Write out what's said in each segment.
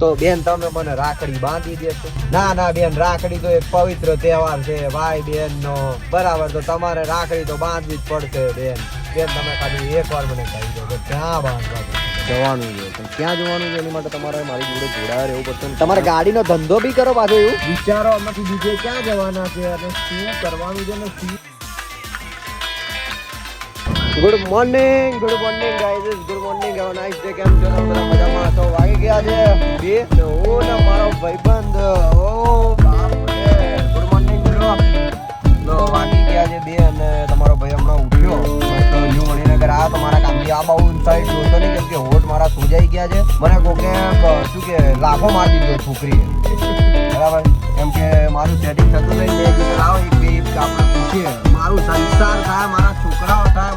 તો બેન તમે મને રાખડી બાંધી દેશો. ના ના બેન રાખડી તો એક પવિત્ર તહેવાર છે ભાઈ બેન નો બરાબર તો તમારે રાખડી તો બાંધવી જ પડશે બેન. બેન તમે ખાલી એક વાર મને કહી દો કે ક્યાં બાંધવા જવાનું છે. પણ ક્યાં જવાનું છે? એની માટે તમારે મારી જોડે જોડાયા રહેવું પડશે. તમારે ગાડીનો ધંધો બી કરો પાછો એવું? વિચારો આમાંથી બીજે ક્યાં જવાના છે? અને શું કરવાનું છે? ને શું good morning good morning guys good morning have nice day કેમ છો? તમે મજામાં છો? વાગી ગયા છે બે ને હું ને મારો ભાઈબંધ. ઓ, બાપ રે. ગુડ મોર્નિંગ બ્રો લો વાગી ગયા છે બે અને તમારો ભાઈ હમણાં ઉઠ્યો. ન્યુ મણિનગર આવ્યો તો મારા કામથી આ બહુ સાઈડ જોતો નહીં, કેમ કે હોઠ મારા સોજાઈ ગયા છે. મને કોકે શું કે લાફો મારી દીધો છોકરીએ. બરાબર? કેમ કે મારું સેટિંગ થતું નહીં. મેં કીધું લાવો એક બે આપણે પૂછીએ. મારું સંસાર થાય, મારા છોકરાઓ થાય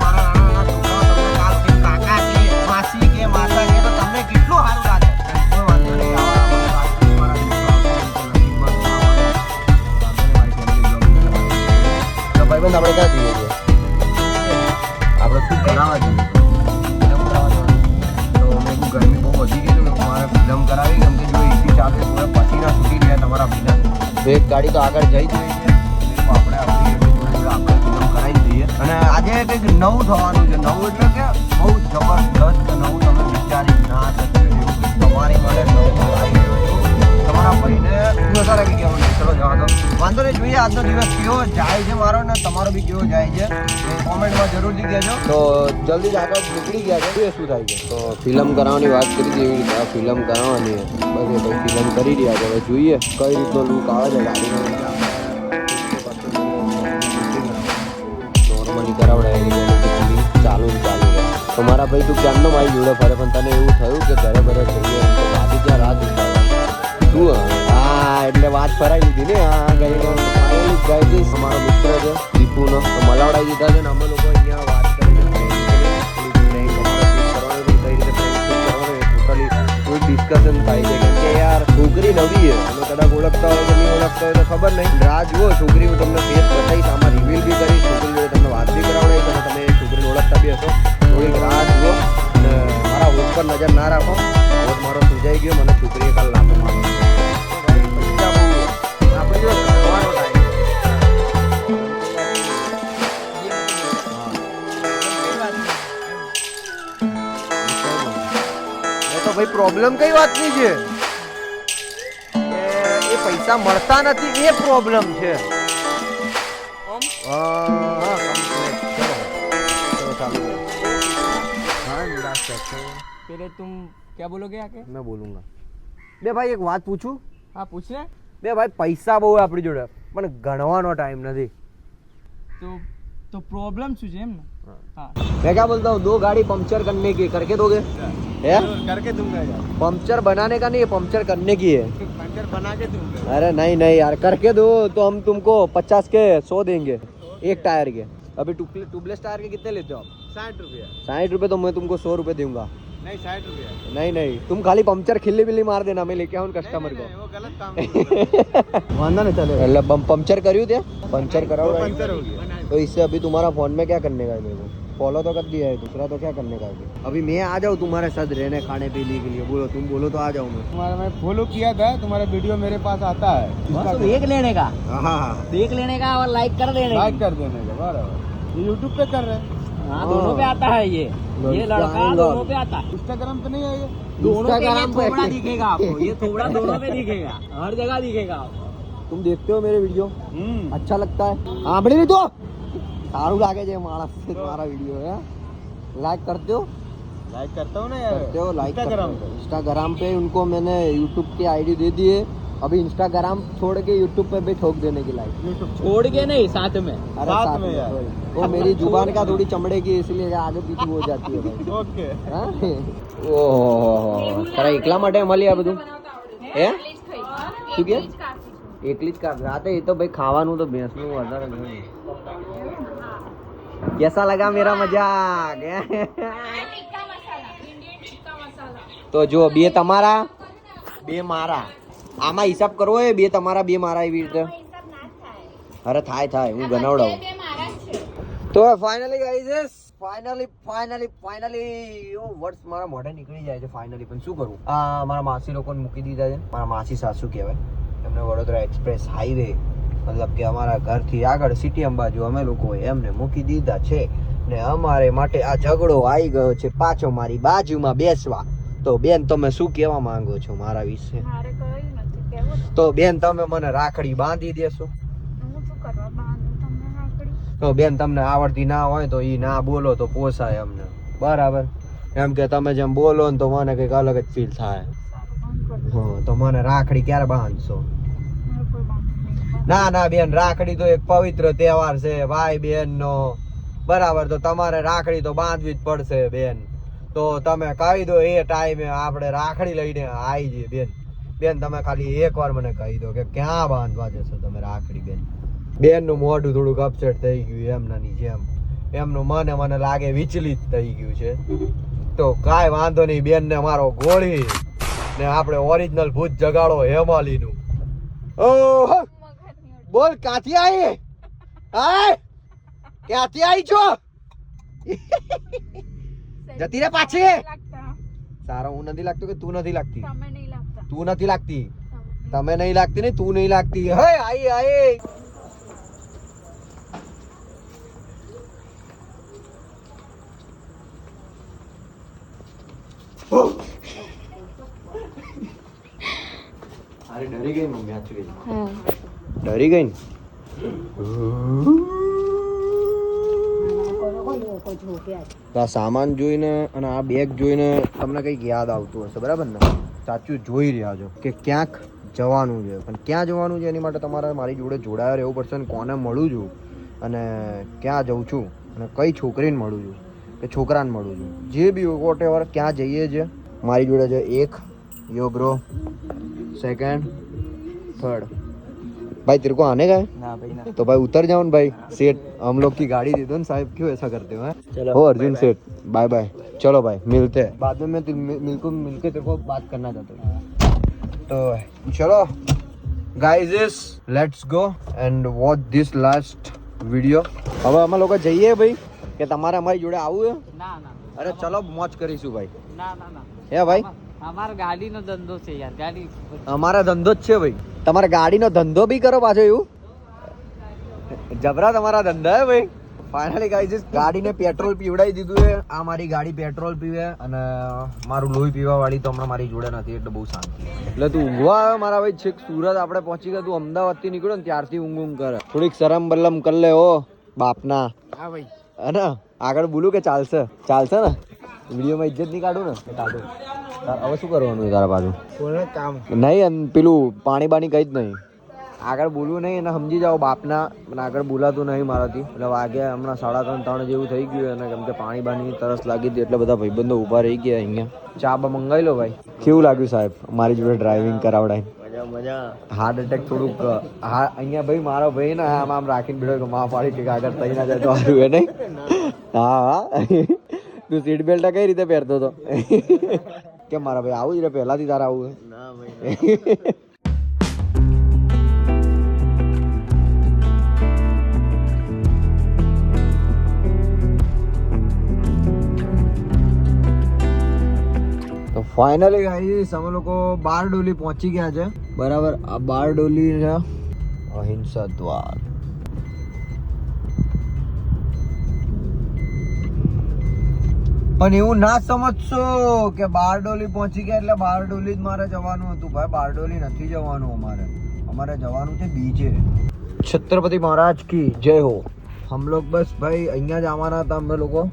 મેં કીધું મારે ફિલ્મ કરાવી કેમ કે જો એસી ચાલે તો પસીના છૂટી ગયા તમારા વિના એક ગાડી તો આગળ જઈ જ રહી છે આપણે આપણી દમ કરાવી દઈએ. અને આજે કંઈક નવું થવાનું છે. નવું એટલે કે બહુ જબરદસ્ત દો રે જોઈએ, આજનો દિવસ કેવો જાય છે મારો ને તમારો બી કેવો જાય છે? કોમેન્ટમાં જરૂરથી કહેજો. તો જલ્દી જ આગળ નીકળી ગયા છે. શું થાય છે. તો ફિલ્મ કરાવવાની વાત કરી હતી એવી રીતે. ફિલ્મ કરાવવાની બસ એ ભાઈ ફિલ્મ કરી રહ્યા છે. હવે જોઈએ કઈ રીતનો લુક આવે છે. ગાડીનો નોર્મલી કરાવડાય એની ચાલુ ચાલુ તો મારા ભાઈ તું ક્યાંનો મારી જોડે ફરે? પણ તને એવું થયું કે ઘરે ઘરે જઈએ તો બાકી ત્યાં રાત શું? હા, એટલે વાત ફરાવી દીધી ને. આ ગઈ ફાઇનલી ગઈ હતી. અમારો મિત્ર છે, દીપુનો. તો દીધા છે ને, અમે લોકો અહીંયા વાત કરી. discussion થાય છે. કે યાર, છોકરી નવી છે. તમે કદાચ ઓળખતા હોય કે નહીં ઓળખતા હોય તો ખબર નહીં. રાહ જુઓ છોકરી હું તમને ફેસ બતાવીશ, આમાં રિવીલ બી કરીશ. છોકરી જોડે તમને વાત બી કરાવડાવીશ અને તમે છોકરીને ઓળખતા બી હશો. થોડીક રાહ જુઓ અને મારા હોટ નજર ના રાખો. મારો સુજાઈ ગયો, મને છોકરીએ કાલ લાફો માર્યો. ભાઈ પ્રોબ્લેમ કઈ વાતની છે? એ પૈસા મળતા નથી એ પ્રોબ્લેમ છે. પેલે તુમ ક્યાં બોલોગે આકે મેં બોલુંગા બે ભાઈ એક વાત પૂછું? હા પૂછ બે ભાઈ પૈસા બહુ આપણી જોડે. પણ ગણવાનો ટાઈમ નથી. તો तो प्रॉब्लम सुजेम ना। हाँ।, हाँ। मैं क्या बोलता हूँ? दो गाड़ी पंक्चर करने की करके दोगे? है? करके दूँगा यार। पंक्चर बनाने का नहीं है पंक्चर करने की है। पंक्चर बना के दूँगा। अरे नहीं नहीं यार करके दो तो हम तुमको पचास के सौ देंगे एक टायर के। अभी टूबलेस टायर के कितने लेते हो आप? साठ रुपये। साठ रुपये तो मैं तुमको सौ रुपये दूँगा। नहीं साठ रुपया। नहीं नहीं तुम खाली पंचर खिल्ली बिल्ली मार देना मैं लेके आऊँ कस्टमर को। वो गलत काम वांधा नहीं चले मतलब पंक्चर करियो थे कराओ पंचर हो गया। तो इससे अभी तुम्हारा फ़ोन में क्या करने का है मेरे को? फॉलो तो कर दिया है दूसरा तो क्या करने का है? अभी? मैं आ जाऊँ तुम्हारे साथ रहने खाने पीने के लिए। बोलो तुम बोलो तो आ जाऊँ मैं। तुम्हारा मैं फॉलो किया था तुम्हारा वीडियो मेरे पास आता है। देख लेने का। हाँ हाँ देख लेने का और लाइक कर देने लाइक कर देने का बराबर। यूट्यूब पे कर रहे हैं। हाँ, दोनों पे आता है ये। ये लड़का दोनों पे आता है। इंस्टाग्राम पे नहीं है ये? दोनों पे थोड़ा दिखेगा आपको। ये थोड़ा दोनों पे दिखेगा। हर जगह दिखेगा आपको। तुम देखते हो मेरे वीडियो हम्म। अच्छा लगता है। हाँ बड़ी तो सारू लागे जे मारा से तुम्हारा वीडियो है। लाइक करते हो? लाइक करता हूँ ना यार। करते हो लाइक इंस्टाग्राम पे इंस्टाग्राम पे उनको मैंने यूट्यूब की आईडी दे दी है अभी इंस्टाग्राम छोड़ के यूट्यूब पे भी ठोक देने की लाइक यूट्यूब छोड़ के नहीं साथ में अरे साथ साथ में में यार। वही। वो मेरी जुबान का थोड़ी चमड़े की इसलिए आगे पीछे हो जाती है भाई ओके હા? ઓહો તારા એકલા માટે મળી આ બધું હે શું કે એકલી જ કાપ રાતે એ તો ભાઈ ખાવાનું તો ભેંસનું વધારે નહીં कैसा लगा मेरा मजाक તો જો બે તમારા બે મારા આમાં હિસાબ કરવો હોય બે તમારા બે મારા એવી રીતે. અરે થાય થાય હું ગણાવડાવું તો finally guys finally finally finally એવો વર્ષ મારા મોઢે નીકળી જાય છે ફાઇનલી પણ શું કરું? આ મારા માસી લોકોને મૂકી દીધા છે. મારા માસી સાસુ કહેવાય. એમને વડોદરા એક્સપ્રેસ હાઈવે મતલબ કે અમારા ઘરથી આગળ સિટી અંબાજુ અમે લોકો એમને મૂકી દીધા છે. ને અમારે માટે આ ઝઘડો આવી ગયો છે પાછો મારી બાજુમાં બેસવા. તો બેન તમે શું કહેવા માંગો છો મારા વિશે? તો બેન તમે મને રાખડી બાંધી દેશો. તો બેન તમને આવડતી ના હોય તો ઈ ના બોલો તો પોસાય અમને. બરાબર? એમ કે તમે જેમ બોલો ને તો મને કંઈક અલગ જ ફીલ થાય. હા તો મને રાખડી ક્યારે બાંધશો? ના ના બેન રાખડી તો એક પવિત્ર તહેવાર છે ભાઈ બેન નો બરાબર તો તમારે રાખડી તો બાંધવી જ પડશે બેન. તો તમે કહી દો એ ટાઈમે આપણે રાખડી લઈને આવી જઈએ બેન. બેન તમે ખાલી એકવાર મને કહી દો કે ક્યાં બાંધવા જશો તમે રાખડી બેન? બેનનું મોઢું થોડુંક અપસેટ થઈ ગયું એમનાની જેમ. એમનું મને મને લાગે વિચલિત થઈ ગયું છે. તો કાંઈ વાંધો નહીં બેનને મારો ગોળી ને આપણે ઓરિજિનલ ભૂત જગાડો હેમાલીનું. ઓહો! બોલ ક્યાંથી આવી હાય ક્યાંથી આવી છો? જતી રે પાછી? સારો હું નથી લાગતો કે તું નથી લાગતા? તું નથી લાગતી. તમે નહીં લાગતી ને તું નહીં લાગતી. હે આઈ આઈ. અરે ડરી ગઈ મમ્મી આચું ગઈ ડરી ગઈ ને? આ સામાન જોઈને અને આ બેગ જોઈને તમને કંઈક યાદ આવતું હશે. બરાબર ને? સાચું જોઈ રહ્યા છો કે ક્યાંક જવાનું છે. પણ ક્યાં જવાનું છે એની માટે તમારે મારી જોડે જોડાયા રહેવું પડશે અને કોને મળું છું અને ક્યાં જઉં છું અને કઈ છોકરીને મળું છું કે છોકરાને મળું છું. જે બી વોટ એવર ક્યાં જઈએ છીએ મારી જોડે છે એક યોગ્રો સેકન્ડ થર્ડ भाई तेरे को आने का है ना भाई ना तो भाई उतर जाओ ना भाई सेठ हम लोग की गाड़ी दे दो ना साहब क्यों ऐसा करते हो हैं? चलो हो अर्जुन सेठ बाय बाय चलो भाई मिलते हैं बाद में मैं तेरे- मिल मिल को मिलके तेरे को बात करना चाहता हूँ तो चलो गाइस इस let's go and watch this last video હવે અમે લોકો જઈએ ભાઈ કે તમારે અમારી જોડે આવવું છે ના ના અરે ચલો મોજ કરીશું ભાઈ ના ના ના હે ભાઈ અમારો ગાડીનો ધંધો છે યાર ગાડી અમારા ધંધો જ છે ભાઈ તમારે ગાડીનો ધંધો બી કરો પાછો એવું? જબરા તમારા ધંધા હે ભાઈ? ફાઇનલી ગાઈઝ ગાડીને પેટ્રોલ પીવડાવી દીધું છે. આ મારી ગાડી પેટ્રોલ પીવે અને મારું લોહી પીવા વાળી તો હમણાં મારી જોડે નથી એટલે બહુ શાંતિ. એટલે તું ઊંઘવા આવે મારા ભાઈ છેક સુરત આપણે પહોંચી ગયા તું અમદાવાદથી નીકળ્યો ને ત્યારથી ઊંઘ ઊંઘ કરે. થોડીક શરમ બલમ કર લે ઓ બાપના. હા ભાઈ. અને આગળ બોલું કે ચાલશે? ચાલશે ને? વિડીયોમાં ઇજ્જત નહીં કાઢું ને? કાઢું. હવે શું કરવાનું છે તારા પાછું? કામ. નહીં અને પેલું પાણી બાણી કંઈ જ નહીં. આગળ બોલવું નહીં એને સમજી જાઓ બાપના અને આગળ બોલાતું નહીં મારાથી. એટલે વાગ્યા હમણાં સાડા ત્રણ ત્રણ જેવું થઈ ગયું અને કેમ કે પાણી બાણી તરસ લાગી હતી એટલે બધા ભાઈબંધો ઊભા રહી ગયા અહીંયા. ચા બા મંગાવી લો ભાઈ. કેવું લાગ્યું સાહેબ મારી જોડે ડ્રાઇવિંગ કરાવડાય? મજા મજા. હાર્ટ એટેક થોડુંક હા અહીંયા ભાઈ મારો ભાઈ ને આમ આમ રાખીને બેઠો કે માં પાડી કે આગળ થઈ ના જાય તો સારું એ નહીં? હા હા. તું સીટ બેલ્ટ કઈ રીતે પહેરતો હતો? કેમ મારા ભાઈ આવું જ રે પહેલાથી તારે આવું છે? ના ભાઈ તો ફાઇનલી ગાઈસ અમે લોકો બારડોલી પહોંચી ગયા છે. બરાબર આ બારડોલી છે અહિંસા દ્વાર. પણ એવું ના સમજશો કે બારડોલી પહોંચી ગયા એટલે બારડોલી જ મારે જવાનું હતું. ભાઈ, બારડોલી નથી જવાનું અમારે. અમારે જવાનું છે બીજે. છત્રપતિ મહારાજ કી જય હો. હમ લોગ બસ ભાઈ, અહીંયા જ આવવાના હતા અમે લોકો.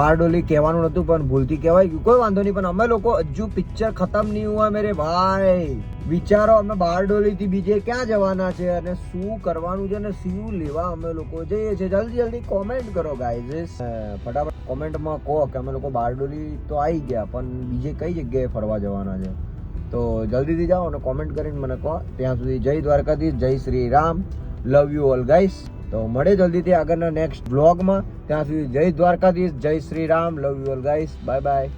બારડોલી કહેવાનું નતું, પણ ભૂલથી કહેવાય. ગયું કોઈ વાંધો નહીં, પણ અમે લોકો હજુ પિક્ચર ખતમ નહીં હુઆ મેરે ભાઈ. વિચારો, અમે બારડોલીથી બીજે ક્યાં જવાના છે અને શું કરવાનું છે અને શું લેવા અમે લોકો જઈએ છીએ. જલ્દી જલ્દી કોમેન્ટ કરો ગાઈઝ ફટાફટ. કોમેન્ટમાં કહો કે અમે લોકો બારડોલી તો આવી ગયા, પણ બીજે કઈ જગ્યાએ ફરવા જવાના છે? તો જલ્દીથી જાઓ અને કોમેન્ટ કરીને મને કહો. ત્યાં સુધી જય દ્વારકાધીશ, જય Shri Ram. Love you all guys તો મળે જલ્દીથી આગળના નેક્સ્ટ બ્લોગમાં ત્યાં સુધી જય દ્વારકાધીશ, જય Shri Ram. Love you all guys bye bye